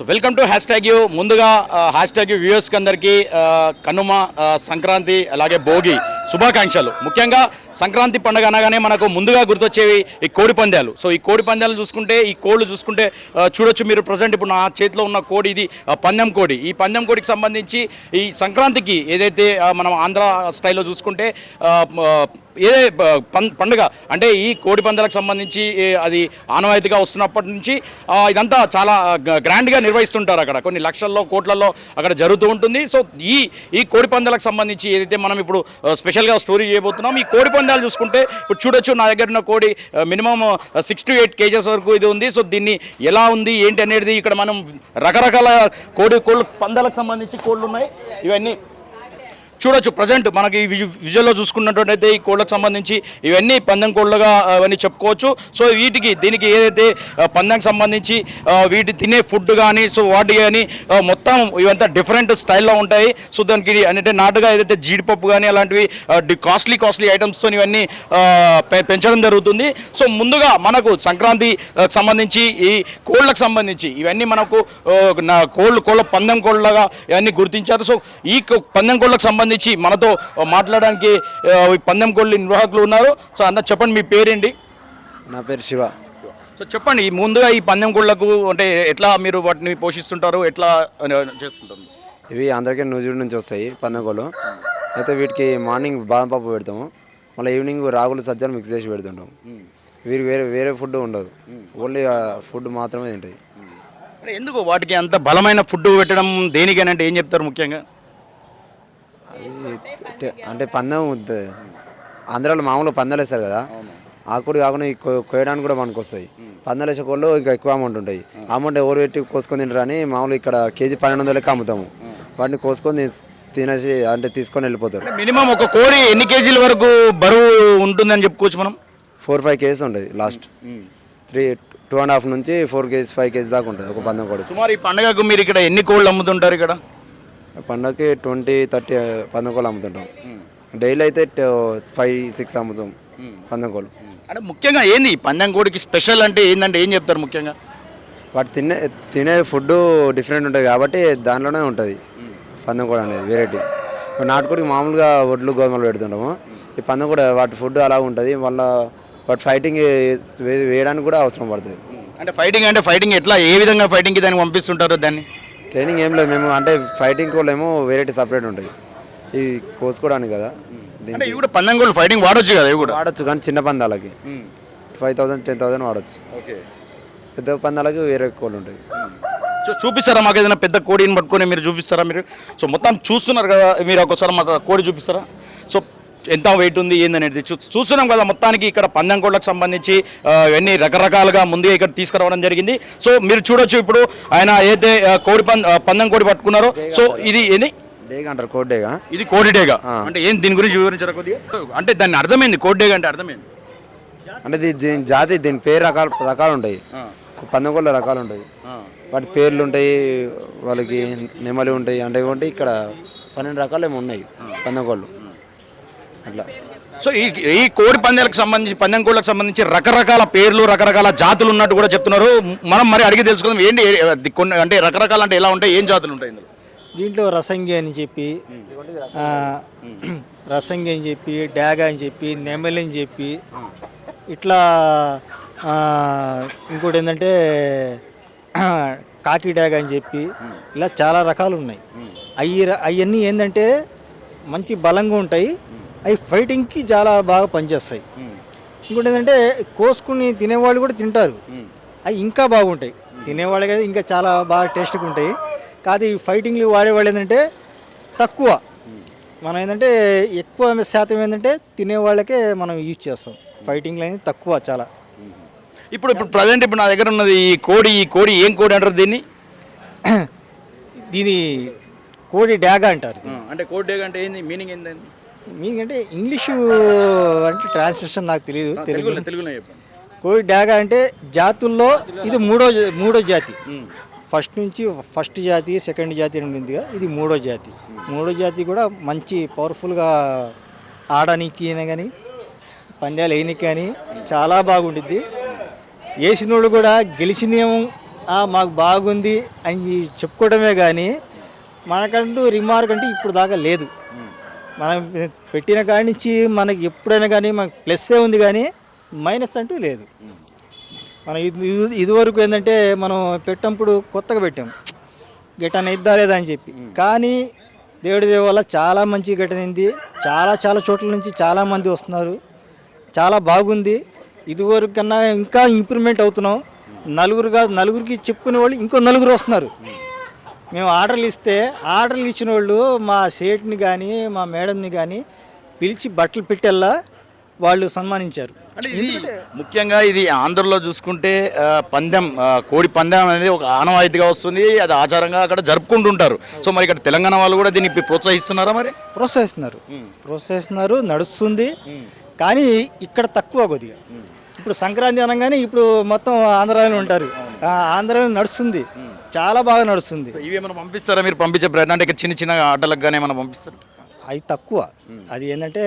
So welcome to hash tag you ముందుగా hash tag you వ్యూయర్స్కి అందరికీ uh, కనుమ uh, సంక్రాంతి అలాగే భోగి. శుభాకాంక్షలు. ముఖ్యంగా సంక్రాంతి పండుగ అనగానే మనకు ముందుగా గుర్తొచ్చేవి ఈ కోడి పందాలు. సో ఈ కోడి పందాలు చూసుకుంటే ఈ కోళ్ళు చూసుకుంటే చూడొచ్చు మీరు ప్రజెంట్ ఇప్పుడు నా చేతిలో ఉన్న కోడి ఇది పందెం కోడి. ఈ పందెం కోడికి సంబంధించి ఈ సంక్రాంతికి ఏదైతే మనం ఆంధ్ర స్టైల్లో చూసుకుంటే ఏ ఏదే పం- పండుగ అంటే ఈ కోడి పందాలకు సంబంధించి అది ఆనవాయితీగా వస్తున్నప్పటి నుంచి ఇదంతా చాలా గ్రాండ్గా నిర్వహిస్తుంటారు అక్కడ. కొన్ని లక్షల్లో కోట్లలో అక్కడ జరుగుతూ ఉంటుంది. సో ఈ ఈ కోడి పందాలకు సంబంధించి ఏదైతే మనం ఇప్పుడు స్పెషల్ స్పెషల్గా స్టోరీ చేయబోతున్నాం. ఈ కోడి పందాలు చూసుకుంటే ఇప్పుడు చూడొచ్చు నా దగ్గర ఉన్న కోడి minimum six to eight kgs వరకు ఇది ఉంది. సో దీన్ని ఎలా ఉంది ఏంటి అనేది ఇక్కడ మనం రకరకాల కోడి కోళ్ళు పందాలకు సంబంధించి కోళ్ళు ఉన్నాయి. ఇవన్నీ చూడొచ్చు ప్రజెంట్ మనకి విజువల్లో చూసుకున్నట్టయితే ఈ కోళ్ళకు సంబంధించి ఇవన్నీ పందెం కోళ్ళగా అవన్నీ చెప్పుకోవచ్చు. సో వీటికి దీనికి ఏదైతే పందెంకి సంబంధించి వీటి తినే ఫుడ్ కానీ సో వాటి కానీ మొత్తం ఇవంతా డిఫరెంట్ స్టైల్లో ఉంటాయి. సో దానికి అంటే నాటుగా ఏదైతే జీడిపప్పు కానీ అలాంటివి కాస్ట్లీ కాస్ట్లీ ఐటమ్స్తో ఇవన్నీ పెంచడం జరుగుతుంది. సో ముందుగా మనకు సంక్రాంతి సంబంధించి ఈ కోళ్ళకు సంబంధించి ఇవన్నీ మనకు కోళ్ళు కోళ్ళ పందెం కోళ్ళగా ఇవన్నీ గుర్తించారు. సో ఈ పందెం కోళ్ళకు సంబంధించి మనతో ఆ, మాట్లాడడానికి పందెం కోళ్ళ నిర్వాహకులు ఉన్నారు. సో అన్న చెప్పండి మీ పేరేంటి? నా పేరు శివ. సో చెప్పండి ముందుగా ఈ పందెం కోళ్ళకు అంటే ఎట్లా మీరు వాటిని పోషిస్తుంటారు? ఎట్లా చేస్తుంటారు? ఇవి అందరికీ నూజివీడు నుంచి వస్తాయి పందకోళ్ళు అయితే వీటికి మార్నింగ్ బాదం పప్పు పెడతాము. మళ్ళీ ఈవినింగ్ రాగులు సజ్జలు మిక్స్ చేసి పెడుతుంటాం వీరికి వేరే వేరే ఫుడ్ ఉండదు. ఓన్లీ ఫుడ్ మాత్రమే తింటాయి. ఎందుకు వాటికి అంత బలమైన ఫుడ్ పెట్టడం దేనికని అంటే ఏం చెప్తారు ముఖ్యంగా? అంటే పందెం ఆంధ్రాలో మామూలుగా పందాలు వేస్తారు కదా. ఆ కూడా కాకుండా కోయడానికి కూడా మనకు వస్తాయి. పందాలు వేసే కోళ్ళు ఇంకా ఎక్కువ అమౌంట్ ఉంటాయి. అమౌంట్ ఎవరు పెట్టి కోసుకొని తింటారు అని మామూలు ఇక్కడ కేజీ పన్నెండు వందలకి అమ్ముతాము. వాటిని కోసుకొని తినేసి- అంటే తీసుకొని వెళ్ళిపోతారు. మినిమం ఒక కోడి ఎన్ని కేజీల వరకు బరువు ఉంటుందని చెప్పుకోవచ్చు మనం? ఫోర్ ఫైవ్ కేజీస్ ఉంటుంది last. Three two and half నుంచి ఫోర్ కేజీస్ ఫైవ్ కేజీస్ దాకా ఉంటుంది ఒక పందెం కూడా సుమారు ఈ పండుగకు మీరు ఇక్కడ ఎన్ని కోళ్ళు అమ్ముతుంటారు ఇక్కడ? పండగకి ట్వంటీ థర్టీ పందెం కోళ్ళు అమ్ముతుంటాం. డైలీ అయితే ఫైవ్ సిక్స్ అమ్ముతాం. పందెం కోళ్ళు అంటే ముఖ్యంగా ఏంది? పందెం కోడికి స్పెషల్ అంటే ఏంటంటే ఏం చెప్తారు ముఖ్యంగా? వాటి తినే తినే ఫుడ్ డిఫరెంట్ ఉంటుంది కాబట్టి దానిలోనే ఉంటుంది. పందెం కూడా అనేది వెరైటీ. ఇప్పుడు నాటుకోడికి మామూలుగా వడ్లు గోధుమలు పెడుతుంటాము. ఈ పందెం కూడా వాటి ఫుడ్ అలా ఉంటుంది. మళ్ళీ వాటి ఫైటింగ్ వేయడానికి కూడా అవసరం పడుతుంది. అంటే ఫైటింగ్ అంటే ఫైటింగ్ ఎట్లా? ఏ విధంగా ఫైటింగ్కి దాన్ని పంపిస్తుంటారు దాన్ని? ట్రైనింగ్ ఏం లేదు మేము అంటే ఫైటింగ్ కూడా ఏమో వెరైటీ సపరేట్ ఉంటుంది. ఇవి కోసుకోవడానికి కదా. అంటే ఇవి కూడా పందెం కోళ్ళు ఫైటింగ్ వాడొచ్చు కదా ఇవి కూడా? వాడచ్చు కానీ చిన్న పందాలకి. ఫైవ్ థౌసండ్ టెన్ థౌసండ్ వాడచ్చు. ఓకే. పెద్ద పందాలకి వేరే కోళ్ళు ఉంటాయి. సో చూపిస్తారా మాకు ఏదైనా పెద్ద కోడిని పట్టుకొని మీరు చూపిస్తారా మీరు? సో మొత్తం చూస్తున్నారు కదా మీరు ఒకసారి మాకు కోడి చూపిస్తారా? సో ఎంత వెయిట్ ఉంది ఏందనేది చూ చూస్తున్నాం కదా మొత్తానికి ఇక్కడ పందెం కోళ్ళకు సంబంధించి ఇవన్నీ రకరకాలుగా ముందుగా ఇక్కడ తీసుకురావడం జరిగింది. సో మీరు చూడొచ్చు ఇప్పుడు ఆయన ఏదైతే కోడి పందెం కోడి పట్టుకున్నారో సో ఇది ఏంది? డేగా అంటారు కోడ్ డేగా. ఇది కోడిడేగా అంటే ఏం దీని గురించి వివరించారా కొద్దిగా? అంటే దాన్ని అర్థమైంది కోడిడేగా అంటే అర్థమైంది. అంటే దీని జాతి దీని పేరు రకాలు రకాలు ఉంటాయి. పందెం కోళ్ళ రకాలు ఉంటాయి. వాటి పేర్లు ఉంటాయి వాళ్ళకి నెమలి ఉంటాయి అంటే ఇక్కడ పన్నెండు రకాలు ఏమో ఉన్నాయి పందెం కోళ్ళు. అట్లా. సో ఈ ఈ కోడి పందాలకు సంబంధించి పందెం కోళ్ళకు సంబంధించి రకరకాల పేర్లు రకరకాల జాతులు ఉన్నట్టు కూడా చెప్తున్నారు. మనం మరి అడిగి తెలుసుకుందాం ఏంటి కొన్ని అంటే రకరకాల అంటే ఎలా ఉంటాయి ఏం జాతులు ఉంటాయి ఇందులో? దీంట్లో రసంగి అని చెప్పి రసంగి అని చెప్పి డాగా అని చెప్పి నెమలి అని చెప్పి ఇట్లా ఇంకోటి ఏంటంటే కాకి డాగా అని చెప్పి ఇలా చాలా రకాలు ఉన్నాయి. అవి అవన్నీ ఏంటంటే మంచి బలంగా ఉంటాయి. అవి ఫైటింగ్కి చాలా బాగా పనిచేస్తాయి. ఇంకోటి ఏంటంటే కోసుకుని తినేవాళ్ళు కూడా తింటారు. అవి ఇంకా బాగుంటాయి. తినేవాళ్ళకి ఇంకా చాలా బాగా టేస్ట్గా ఉంటాయి. కాదు ఈ ఫైటింగ్లు వాడేవాళ్ళు ఏంటంటే తక్కువ. మనం ఏంటంటే ఎక్కువ శాతం ఏంటంటే తినేవాళ్ళకే మనం యూజ్ చేస్తాం. ఫైటింగ్లు అనేది తక్కువ చాలా. ఇప్పుడు ఇప్పుడు ప్రజెంట్ ఇప్పుడు నా దగ్గర ఉన్నది ఈ కోడి ఈ కోడి ఏం కోడి అంటారు దీన్ని? దీని కోడి డాగా అంటారు. అంటే కోడి అంటే ఏంది? మీనింగ్ ఏంది మీకంటే ఇంగ్లీషు అంటే ట్రాన్స్లేషన్ నాకు తెలియదు తెలుగు. తెలుగులో తెలుగులో చెప్పండి. కోడి డాగా అంటే జాతుల్లో ఇది మూడో మూడో జాతి. ఫస్ట్ నుంచి ఫస్ట్ జాతి సెకండ్ జాతి ఉందిగా ఇది మూడో జాతి. మూడో జాతి కూడా మంచి పవర్ఫుల్గా ఆడడానికి అయినా కానీ పందాలు వేయనికి కానీ చాలా బాగుంటుంది వేసినోడు కూడా గెలిచినేమో "ఆ, మాకు బాగుంది అని చెప్పుకోవడమే కానీ మనకంటూ రిమార్క్ అంటే ఇప్పుడు దాకా లేదు. మనం పెట్టిన కాడి నుంచి మనకి ఎప్పుడైనా కానీ మనకు ప్లస్సే ఉంది కానీ మైనస్ అంటూ లేదు. మనం ఇది ఇది- ఇదివరకు ఏంటంటే మనం పెట్టినప్పుడు కొత్తగా పెట్టాం. గిట్టన ఇద్దా లేదా అని చెప్పి. కానీ దేవుడి దేవ వల్ల చాలా మంచి గిట్టనింది చాలా చాలా చోట్ల నుంచి చాలా మంది వస్తున్నారు. చాలా బాగుంది. ఇదివరకు కన్నా ఇంకా ఇంప్రూవ్మెంట్ అవుతున్నాం. నలుగురు కాదు నలుగురికి చెప్పుకునే వాళ్ళు ఇంకో నలుగురు వస్తున్నారు. మేము ఆర్డర్లు ఇస్తే ఆర్డర్లు ఇచ్చిన వాళ్ళు మా సేట్ని కానీ మా మేడంని కానీ పిలిచి బట్టలు పెట్టేలా వాళ్ళు సన్మానించారు. ముఖ్యంగా ఇది ఆంధ్రలో చూసుకుంటే పందెం కోడి పందెం అనేది ఒక ఆనవాయితీగా వస్తుంది అది ఆచారంగా అక్కడ జరుపుకుంటుంటారు. సో మరి ఇక్కడ తెలంగాణ వాళ్ళు కూడా దీన్ని ప్రోత్సహిస్తున్నారా మరి? ప్రోత్సహిస్తున్నారు. ప్రోత్సహిస్తున్నారు నడుస్తుంది. కానీ ఇక్కడ తక్కువ కొద్దిగా. ఇప్పుడు సంక్రాంతి అనగానే ఇప్పుడు మొత్తం ఆంధ్రాలో ఉంటారు. ఆంధ్రాలో నడుస్తుంది. చాలా బాగా నడుస్తుంది. ఇవి ఏమైనా పంపిస్తారా? మీరు పంపించే ప్రయత్నం అంటే చిన్న చిన్న ఆటలకు కానీ ఏమైనా పంపిస్తారు? అవి తక్కువ. అది ఏంటంటే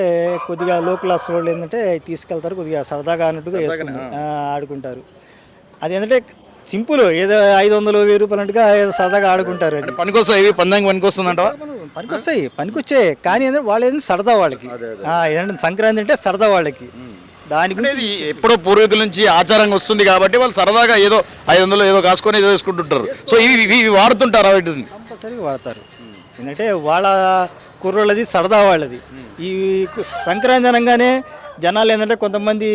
కొద్దిగా లో క్లాస్ వాళ్ళు ఏంటంటే తీసుకెళ్తారు కొద్దిగా సరదాగా అన్నట్టుగా వేసుకుంటారు ఆ, ఆడుకుంటారు. అది ఏంటంటే సింపుల్ ఏదో ఐదు వందలు వెయ్యి రూపాయలు అన్నట్టుగా ఏదో సరదాగా ఆడుకుంటారు అది. పనికొస్తాయి ఇవి పందెం పనికొస్తుందంటవా? పనికొస్తాయి పనికొచ్చాయి. కానీ ఏంటంటే వాళ్ళు ఏంటంటే సరదా వాళ్ళకి. ఏంటంటే సంక్రాంతి అంటే సరదా వాళ్ళకి. దాని గురించి ఎప్పుడో పూర్వీకుల నుంచి ఆచారంగా వస్తుంది కాబట్టి వాళ్ళు సరదాగా ఏదో ఐదు వందలు ఏదో కాసుకొని ఏదో వేసుకుంటుంటారు. సో ఇవి ఇవి ఇవి వాడుతుంటారా వీటిని? కంపల్సరీగా వాడతారు. ఎందుకంటే వాళ్ళ కుర్రోళ్ళది సరదా వాళ్ళది. ఈ సంక్రాంతి అనగానే జనాలు ఏంటంటే కొంతమంది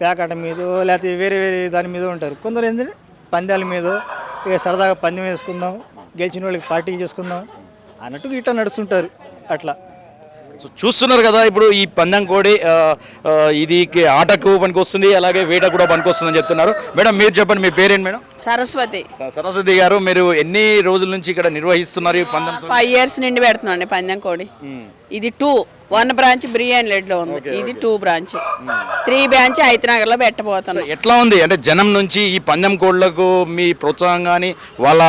పేకాట మీద లేకపోతే వేరే వేరే దాని మీద ఉంటారు. కొందరు ఏంటంటే పందాల మీద ఇక సరదాగా పందెం వేసుకుందాం గెలిచిన వాళ్ళకి పార్టీలు చేసుకుందాం అన్నట్టుగా ఇట్లా నడుస్తుంటారు. అట్లా. సో చూస్తున్నారు కదా ఇప్పుడు ఈ పందెం కోడి ఇది ఆటకు పనికొస్తుంది అలాగే వేట కూడా పనికొస్తుంది అని చెప్తున్నారు. మేడం మీరు చెప్పండి మీ పేరేంటి మేడం? సరస్వతి. సరస్వతి గారు మీరు ఎన్ని రోజుల నుంచి ఇక్కడ నిర్వహిస్తున్నారు ఈ పందెం ఫైవ్ ఇయర్స్ నుండి పెడుతున్నాండి పందెం కోడి. ఇది టూ వన్ బ్రాంచ్ బిర్యానీ లెడ్లో ఉంది. ఇది టూ బ్రాంచ్. త్రీ బ్రాంచ్ హైతనగర్లో పెట్టబోతున్నాం ఎట్లా ఉంది? అంటే జనం నుంచి ఈ పందెం కోళ్ళకు మీ ప్రోత్సాహం కానీ వాళ్ళ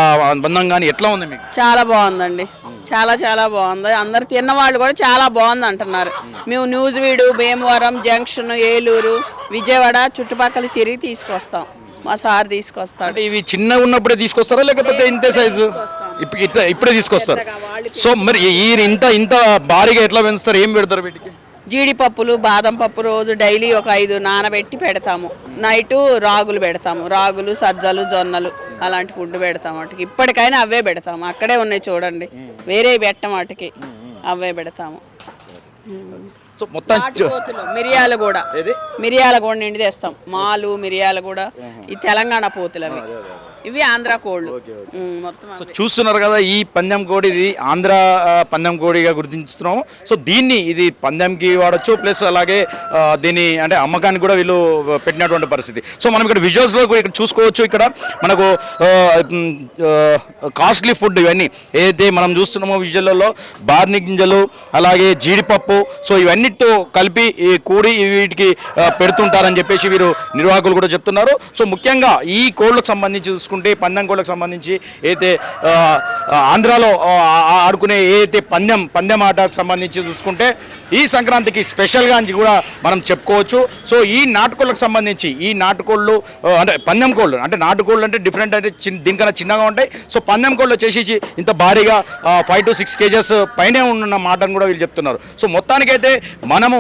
బంధం కానీ ఎట్లా ఉంది మీకు? చాలా బాగుందండి. చాలా చాలా బాగుంది. అందరు తిన్న వాళ్ళు కూడా చాలా బాగుంది అంటున్నారు. మేము. న్యూస్ వీడు భీమవరం జంక్షన్ ఏలూరు విజయవాడ చుట్టుపక్కల తిరిగి తీసుకొస్తాం. మా సార్ తీసుకొస్తాడు. ఇవి చిన్నగా ఉన్నప్పుడే తీసుకొస్తారా లేకపోతే ఇంతే సైజు ఇప్పుడే తీసుకొస్తారు. సో మరి ఈ ఇంత ఇంత భారీగా ఎట్లా పెంచుతారు? ఏం పెడతారు వీటికి? జీడిపప్పులు బాదం పప్పు రోజు డైలీ ఒక ఐదు నానబెట్టి పెడతాము. నైట్ రాగులు పెడతాము. రాగులు సజ్జలు జొన్నలు అలాంటి ఫుడ్ పెడతాం వాటికి. ఇప్పటికైనా అవే పెడతాము. అక్కడే ఉన్నాయి చూడండి. వేరే పెట్టం వాటికి అవే పెడతాము. సో మొత్తం మిరియాల కూడా. మిరియాల కూడా నిండి తెస్తాం. మాలు మిరియాల కూడా. ఈ తెలంగాణ పోతులు అవి. ఇవి ఆంధ్ర కోళ్ళు. ఉమ్, మొత్తం అవే. చూస్తున్నారు కదా ఈ పందెం కోడి ఇది ఆంధ్ర ఆ, పందెం కోడిగా గుర్తించుతున్నాము. సో దీన్ని ఇది పందెంకి వాడచ్చు ప్లస్ అలాగే ఆ, దీన్ని అంటే అమ్మకానికి కూడా వీళ్ళు పెట్టినటువంటి పరిస్థితి. సో మనం ఇక్కడ విజువల్స్లో ఇక్కడ చూసుకోవచ్చు ఇక్కడ. మనకు కాస్ట్లీ ఫుడ్ ఇవన్నీ ఏదైతే మనం చూస్తున్నామో విజువల్లో బార్ని గింజలు అలాగే జీడిపప్పు సో ఇవన్నిటితో కలిపి ఈ కూడి వీటికి ఆ, పెడుతుంటారని చెప్పేసి వీరు నిర్వాహకులు కూడా చెప్తున్నారు. సో ముఖ్యంగా ఈ కోళ్ళకు సంబంధించి చూసుకుంటే పందెం కోళ్ళకు సంబంధించి అయితే ఆంధ్రాలో ఆడుకునే ఏదైతే పందెం పందెం ఆటకు సంబంధించి చూసుకుంటే ఈ సంక్రాంతికి స్పెషల్గా అని కూడా మనం చెప్పుకోవచ్చు. సో ఈ నాటుకోళ్ళకు సంబంధించి ఈ నాటుకోళ్ళు అంటే పందెం కోళ్ళు అంటే నాటుకోళ్ళు అంటే డిఫరెంట్ అంటే చిన్న దీనికన్నా చిన్నగా ఉంటాయి. సో పందెం కోళ్ళు వచ్చేసి ఇంత భారీగా ఫైవ్ టు సిక్స్ కేజెస్ పైనే ఉన్న మాటను కూడా వీళ్ళు చెప్తున్నారు. సో మొత్తానికైతే మనము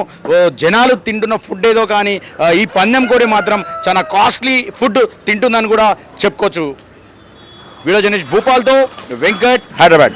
జనాలు తింటున్న ఫుడ్ ఏదో కానీ ఈ పందెం కోడి మాత్రం చాలా కాస్ట్లీ ఫుడ్ తింటుందని కూడా చెప్పుకోవచ్చు. వీడియో జర్నలిస్ట్ భూపాల్తో వెంకట్ హైదరాబాద్.